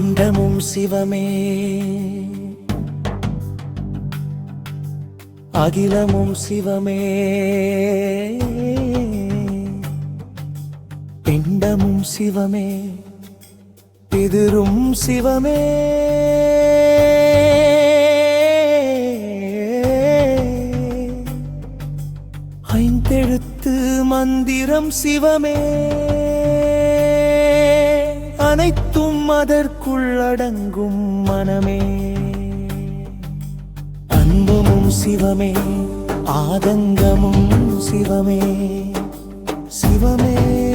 அண்டமும் சிவமே. அகிலமும் சிவமே. பிண்டமும் சிவமே. பிதிரும் சிவமே. ஐந்தெழுத்து மந்திரம் சிவமே. அனைத்தும் அதற்குள் அடங்கும் மனமே. அன்பமும் சிவமே ஆதங்கமும் சிவமே. சிவமே.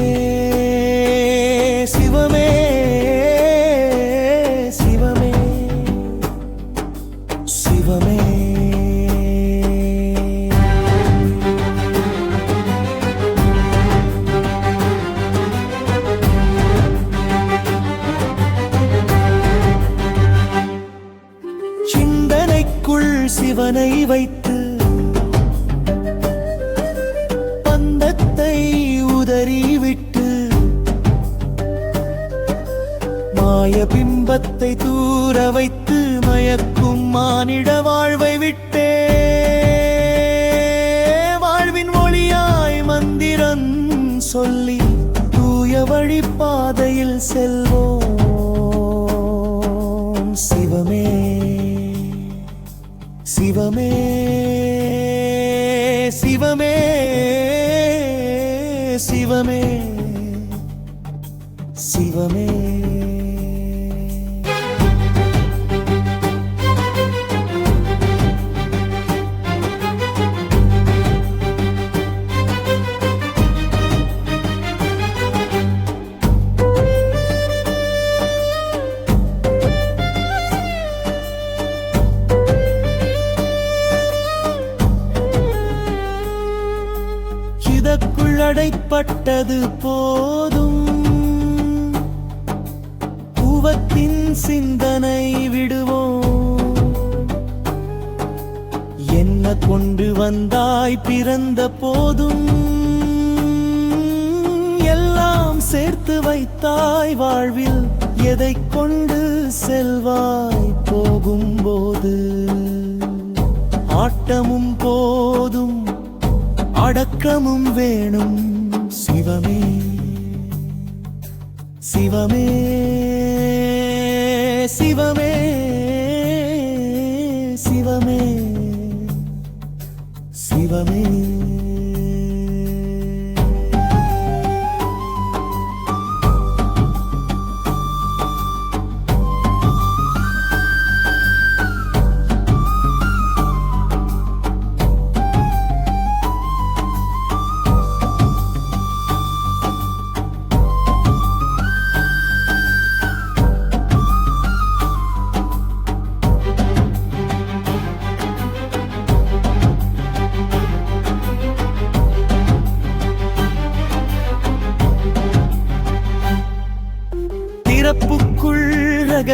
சிவனை வைத்து பந்தத்தை உதறிவிட்டு மாய பிம்பத்தை தூர வைத்து மயக்கும் மானிட வாழ்வை விட்டே. வாழ்வின் ஒளியாய் மந்திரம் சொல்லி தூய வழிப்பாதையில் செல்வோம். சிவமே சிவமே சிவமே சிவமே. குள்ளடைப்பட்டது போதும். பூவத்தின் சிந்தனை விடுவோம். என்ன கொண்டு வந்தாய் பிறந்த போதும். எல்லாம் சேர்த்து வைத்தாய் வாழ்வில் எதை கொண்டு செல்வாய் போகும்போது. ஆட்டமும் போதும். அடக்கமும் வேணும் சிவமே. சிவமே சிவமே சிவமே சிவமே.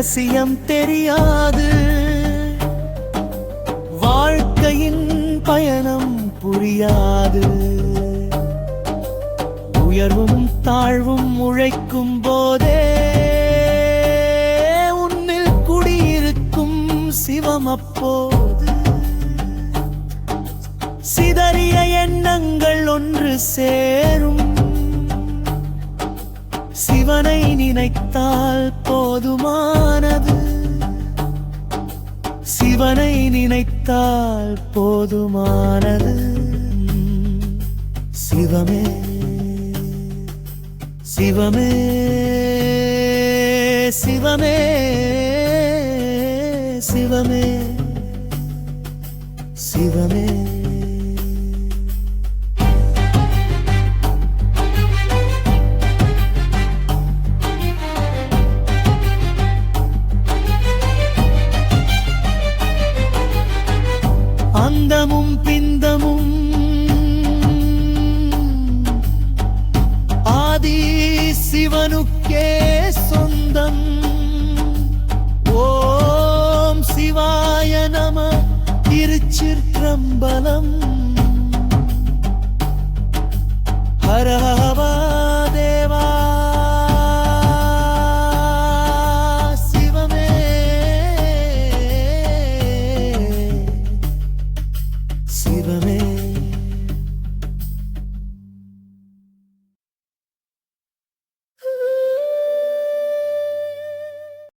ரகசியம் தெரியாது. வாழ்க்கையின் பயணம் புரியாது. உயர்வும் தாழ்வும் உழைக்கும் போதே உன்னில் குடியிருக்கும் சிவம் அப்போது. சிதறிய எண்ணங்கள் ஒன்று சேரும். சிவனை நினைத்தால் போதுமானது. சிவனை நினைத்தால் போதுமானது. சிவமே சிவமே சிவமே சிவமே சிவமே. அந்தமும் பிந்தமும். ஆதி சிவனுக்கே சொந்தம். ஓம் சிவாய நம திருச்சிற்றம்பலம். ஹரஹவா சிவமே